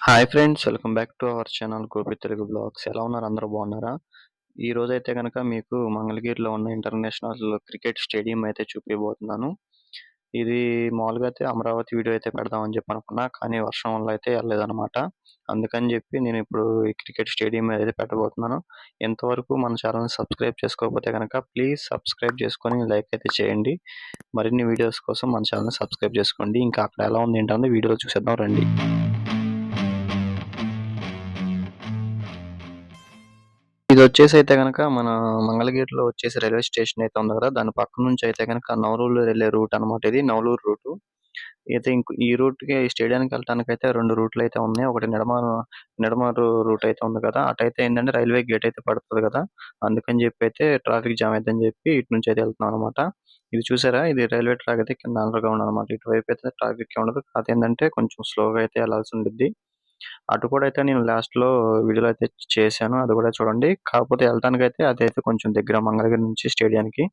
Hi friends welcome back to our channel Gopi Telugu vlogs ఎలా ఉన్నారు? అందరూ బాగున్నారా? ఈ రోజు అయితే కనుక మీకు మంగళగిరిలో ఉన్న ఇంటర్నేషనల్ క్రికెట్ స్టేడియం అయితే చూపించబోతున్నాను ఇది మామూలుగా అయితే అమరావతి వీడియో అయితే పెడదామని చెప్పి అనుకున్నా కానీ వర్షం వల్ల అయితే వెళ్ళలేదన్నమాట. అందుకని చెప్పి నేను ఇప్పుడు ఈ క్రికెట్ స్టేడియం మీద అయితే పెట్టబోతున్నాను. ఎంతవరకు మన ఛానల్ సబ్స్క్రైబ్ చేసుకోకపోతే కనుక ప్లీజ్ సబ్స్క్రైబ్ చేసుకొని లైక్ అయితే చేయండి. మరిన్ని వీడియోస్ కోసం మన ఛానల్ సబ్స్క్రైబ్ చేసుకోండి. ఇంకా అక్కడ ఎలా ఉంది ఏంటంటే వీడియోలో చూసేద్దాం రండి. ఇది వచ్చేసి అయితే గనక మన మంగళగిరిలో వచ్చేసి రైల్వే స్టేషన్ అయితే ఉంది కదా దాని పక్క నుంచి అయితే గనక నవలూరు వెళ్ళే రూట్ అన్నమాట ఇది నవలూరు రూట్. అయితే ఇంకో ఈ రూట్కి ఈ స్టేడియానికి వెళ్ళడానికి అయితే రెండు రూట్లు అయితే ఉన్నాయి. ఒకటి నిడమారు నిడమారు రూట్ అయితే ఉంది కదా అటైతే ఏంటంటే రైల్వే గేట్ అయితే పడుతుంది కదా అందుకని చెప్పి అయితే ట్రాఫిక్ జామ్ అయితే అని చెప్పి ఇటు నుంచి అయితే వెళ్తున్నాం అనమాట ఇది చూసారా? ఇది రైల్వే ట్రాక్ అయితే కింద అండర్ గ్రౌండ్ అనమాట ఇటువైపు అయితే ట్రాఫిక్ ఉండదు. కాదు ఏంటంటే కొంచెం స్లోగా అయితే వెళ్ళాల్సి ఉండిద్ది. అటు కూడా అయితే నేను లాస్ట్లో వీడియోలో అయితే చేశాను. అది కూడా చూడండి. కాకపోతే వెళ్ళటానికి అయితే అదైతే కొంచెం దగ్గర మంగళగిరి నుంచి స్టేడియానికి.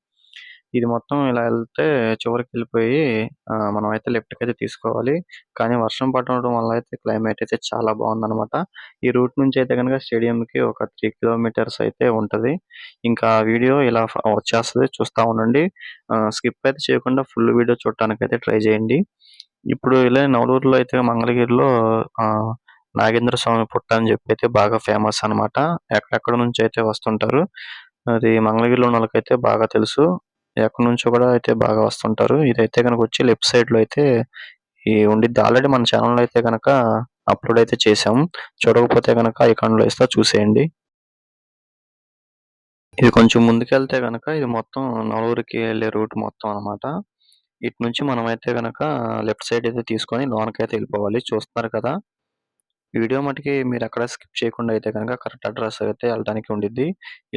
ఇది మొత్తం ఇలా వెళ్తే చివరికి వెళ్ళిపోయి మనం అయితే లెఫ్ట్కి అయితే తీసుకోవాలి. కానీ వర్షం పడడం వల్ల అయితే క్లైమేట్ అయితే చాలా బాగుందనమాట ఈ రూట్ నుంచి అయితే కనుక స్టేడియం కి ఒక త్రీ కిలోమీటర్స్ అయితే ఉంటది. ఇంకా వీడియో ఇలా వచ్చేస్తుంది. చూస్తూ చూస్తా ఉండండి స్కిప్ అయితే చేయకుండా ఫుల్ వీడియో చూడటానికి అయితే ట్రై చేయండి. ఇప్పుడు ఇలా నవలూరులో అయితే మంగళగిరిలో నాగేంద్ర స్వామి పుట్ట అని చెప్పి అయితే బాగా ఫేమస్ అన్నమాట. ఎక్కడెక్కడ నుంచి అయితే వస్తుంటారు అది మంగళగిరిలో ఉన్న వాళ్ళకైతే బాగా తెలుసు. ఎక్కడి నుంచో కూడా అయితే బాగా వస్తుంటారు. ఇదైతే కనుక వచ్చి లెఫ్ట్ సైడ్లో అయితే ఈ ఉండిద్ది. ఆల్రెడీ మన ఛానల్లో అయితే కనుక అప్లోడ్ అయితే చేసాం చూడకపోతే కనుక ఐకాన్లో ఇస్తా చూసేయండి. ఇది కొంచెం ముందుకెళ్తే గనక ఇది మొత్తం నలుగురికి వెళ్ళే రూట్ మొత్తం అన్నమాట. ఇటు నుంచి మనం అయితే గనక లెఫ్ట్ సైడ్ అయితే తీసుకొని లోనకైతే వెళ్ళిపోవాలి. చూస్తున్నారు కదా. వీడియో మటుకి మీరు అక్కడ స్కిప్ చేయకుండా అయితే కనుక కరెక్ట్ అడ్రస్ అయితే వెళ్ళడానికి ఉండిద్ది.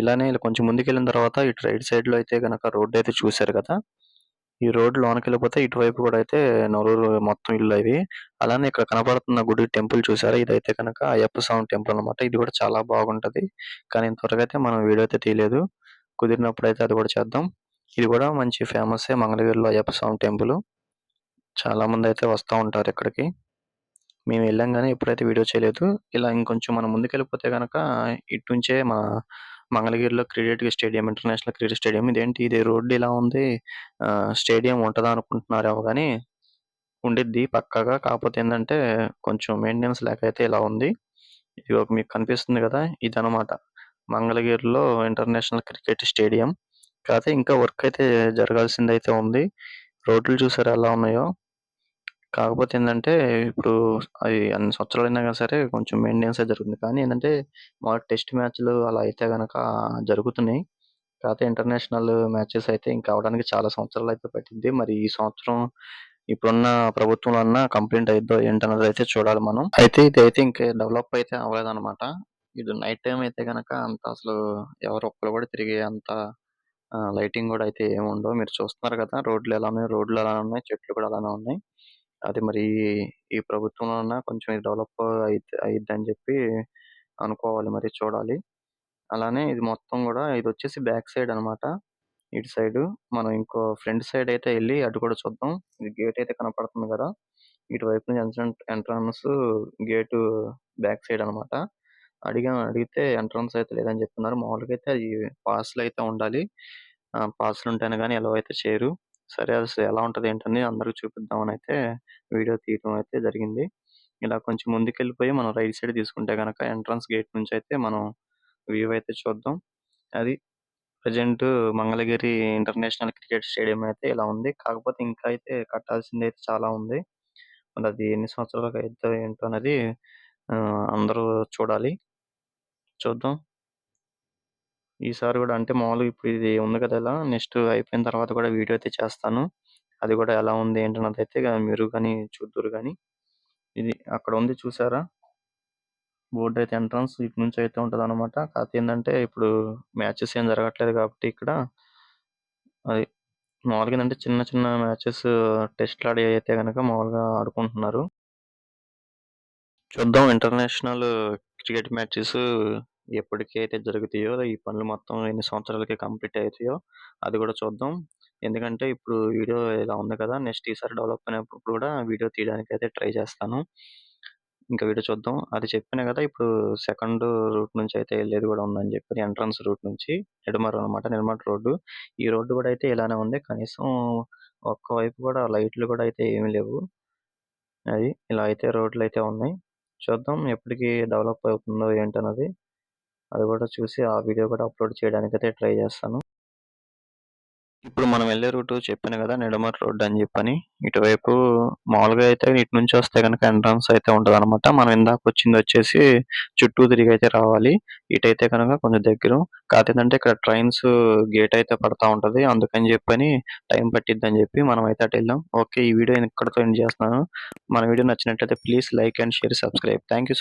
ఇలానే ఇలా కొంచెం ముందుకు వెళ్ళిన తర్వాత ఇటు రైట్ సైడ్లో అయితే కనుక రోడ్ అయితే చూశారు కదా! ఈ రోడ్ లోనకి వెళ్ళిపోతే ఇటువైపు కూడా అయితే నలుగురు మొత్తం ఇల్లు అవి. అలానే ఇక్కడ కనపడుతున్న గుడి టెంపుల్ చూసారా ఇదైతే కనుక అయ్యప్ప స్వామి టెంపుల్ అన్నమాట. ఇది కూడా చాలా బాగుంటది. కానీ ఇంతవరకు అయితే మనం వీడియో అయితే తీయలేదు. కుదిరినప్పుడు అయితే అది కూడా చేద్దాం. ఇది కూడా మంచి ఫేమస్ మంగళగిరిలో అయ్యప్ప స్వామి టెంపుల్. చాలా మంది అయితే వస్తూ ఉంటారు ఇక్కడికి. మేము వెళ్ళాం కానీ ఎప్పుడైతే వీడియో చేయలేదు ఇలా ఇంకొంచెం మనం ముందుకెళ్ళిపోతే కనుక ఇటుంచే నుంచే మా మంగళగిరిలో cricket stadium international cricket stadium ఇదేంటి? ఇది రోడ్డు ఇలా ఉంది. ఆ, స్టేడియం ఉంటుందా అనుకుంటున్నారేమో కానీ ఉండిద్ది పక్కగా. కాకపోతే ఏంటంటే కొంచెం మెయింటెనెన్స్ లేక అయితే ఇలా ఉంది. ఇది ఒక మీకు కనిపిస్తుంది కదా ఇది అనమాట మంగళగిరిలో ఇంటర్నేషనల్ క్రికెట్ స్టేడియం. కాకపోతే ఇంకా వర్క్ అయితే జరగాల్సింది అయితే ఉంది. రోడ్లు చూసారు ఎలా ఉన్నాయో? కాకపోతే ఏంటంటే ఇప్పుడు అవి అన్ని సంవత్సరాలు అయినా కానీ సరే కొంచెం మెయింటెనెన్స్ జరుగుతుంది. కానీ ఏంటంటే మా టెస్ట్ మ్యాచ్లు అలా అయితే గనక జరుగుతున్నాయి. కాకపోతే ఇంటర్నేషనల్ మ్యాచెస్ అయితే ఇంకా అవడానికి చాలా సంవత్సరాలు అయితే పట్టింది. మరి ఈ సంవత్సరం ఇప్పుడున్న ప్రభుత్వంలో అన్న కంప్లైంట్ అయిద్దో ఏంటన్నది అయితే చూడాలి మనం. అయితే ఇది అయితే ఇంకా డెవలప్ అయితే అవ్వలేదన్నమాట. ఇది నైట్ టైం అయితే గనక అంత అసలు ఎవరు ఒక్కరు కూడా తిరిగే అంత లైటింగ్ కూడా అయితే ఏముండవు. మీరు చూస్తున్నారు కదా రోడ్లు ఎలా ఉన్నాయి రోడ్లు ఎలా ఉన్నాయి చెట్లు కూడా అలానే ఉన్నాయి. అది మరి ఈ ప్రభుత్వంలో ఉన్న కొంచెం డెవలప్ అయితే అయిద్ది అని చెప్పి అనుకోవాలి మరి చూడాలి. అలానే ఇది మొత్తం కూడా ఇది వచ్చేసి బ్యాక్ సైడ్ అన్నమాట. ఇటు సైడ్ మనం ఇంకో ఫ్రంట్ సైడ్ అయితే వెళ్ళి అటు కూడా చూద్దాం. ఇది గేట్ అయితే కనపడుతుంది కదా. ఇటు వైపు నుంచి ఎంట్రన్స్ గేట్ బ్యాక్ సైడ్ అన్నమాట. అడిగా అడిగితే ఎంట్రన్స్ అయితే లేదని చెప్తున్నారు. మామూలుగా అయితే అది పాస్లు అయితే ఉండాలి. పాస్లు ఉంటేనే కానీ ఎలా అయితే చేయరు సరే అసలు ఎలా ఉంటది ఏంటని అందరికి చూపిద్దామని అయితే వీడియో తీయడం అయితే జరిగింది. ఇలా కొంచెం ముందుకెళ్ళిపోయి మనం రైట్ సైడ్ తీసుకుంటే గనక ఎంట్రన్స్ గేట్ నుంచి అయితే మనం వ్యూ అయితే చూద్దాం. అది present Mangalagiri international cricket stadium అయితే ఇలా ఉంది. కాకపోతే ఇంకా అయితే కట్టాల్సింది అయితే చాలా ఉంది. మరి అది ఎన్ని సంవత్సరాలకు అయితే ఏంటో అనేది అందరూ చూడాలి. చూద్దాం. ఈసారి కూడా అంటే మామూలుగా ఇప్పుడు ఇది ఉంది కదా ఇలా నెక్స్ట్ అయిపోయిన తర్వాత కూడా వీడియో అయితే చేస్తాను. అది కూడా ఎలా ఉంది ఏంటన్నది అయితే మీరు కానీ చూద్దరు కానీ. ఇది అక్కడ ఉంది చూసారా? బోర్డు అయితే ఎంట్రన్స్ ఇటు నుంచి అయితే ఉంటుంది అనమాట కాకపోతే ఏంటంటే ఇప్పుడు మ్యాచెస్ ఏం జరగట్లేదు కాబట్టి ఇక్కడ అది మామూలుగా ఏంటంటే చిన్న చిన్న మ్యాచెస్ టెస్ట్ ఆడి అయితే కనుక మామూలుగా ఆడుకుంటున్నారు. చూద్దాం ఇంటర్నేషనల్ క్రికెట్ మ్యాచెస్ ఎప్పటికైతే అయితే జరుగుతాయో ఈ పనులు మొత్తం ఎన్ని సంవత్సరాలకి కంప్లీట్ అవుతాయో అది కూడా చూద్దాం ఎందుకంటే ఇప్పుడు వీడియో ఇలా ఉంది కదా నెక్స్ట్ ఈసారి డెవలప్ అయినప్పుడు కూడా వీడియో తీయడానికి అయితే ట్రై చేస్తాను ఇంకా వీడియో చూద్దాం. అది చెప్పిన కదా! ఇప్పుడు సెకండ్ రూట్ నుంచి అయితే వెళ్ళేది కూడా ఉందని చెప్పి ఎంట్రన్స్ రూట్ నుంచి నిడమర్రు అనమాట. నిడమర్రు రోడ్డు. ఈ రోడ్డు కూడా అయితే ఇలానే ఉంది. కనీసం ఒక్క వైపు కూడా లైట్లు కూడా అయితే ఏమీ లేవు. అది ఇలా అయితే రోడ్లు అయితే ఉన్నాయి. చూద్దాం ఎప్పటికి డెవలప్ అవుతుందో ఏంటన్నది. అది కూడా చూసి ఆ వీడియో కూడా అప్‌లోడ్ చేయడానికి అయితే ట్రై చేస్తాను. ఇప్పుడు మనం వెళ్ళే రూటు చెప్పాను కదా! నిడమర్రు రోడ్ అని చెప్పని. ఇటువైపు మామూలుగా అయితే ఇటు నుంచి వస్తే కనుక ఎంట్రన్స్ అయితే ఉంటదనమాట. మనం ఇందాక వచ్చింది వచ్చేసి చుట్టూ తిరిగి అయితే రావాలి. ఇటైతే కనుక కొంచెం దగ్గర. కాకపోతే ఇక్కడ ట్రైన్స్ గేట్ అయితే పడతా ఉంటది. అందుకని చెప్పని టైం పట్టిద్దని చెప్పి మనం అయితే అటు వెళ్ళాం ఓకే. ఈ వీడియో ఇక్కడతో ఎండ్ చేస్తున్నాను. మన వీడియో నచ్చినట్లయితే please like and share, subscribe. Thank you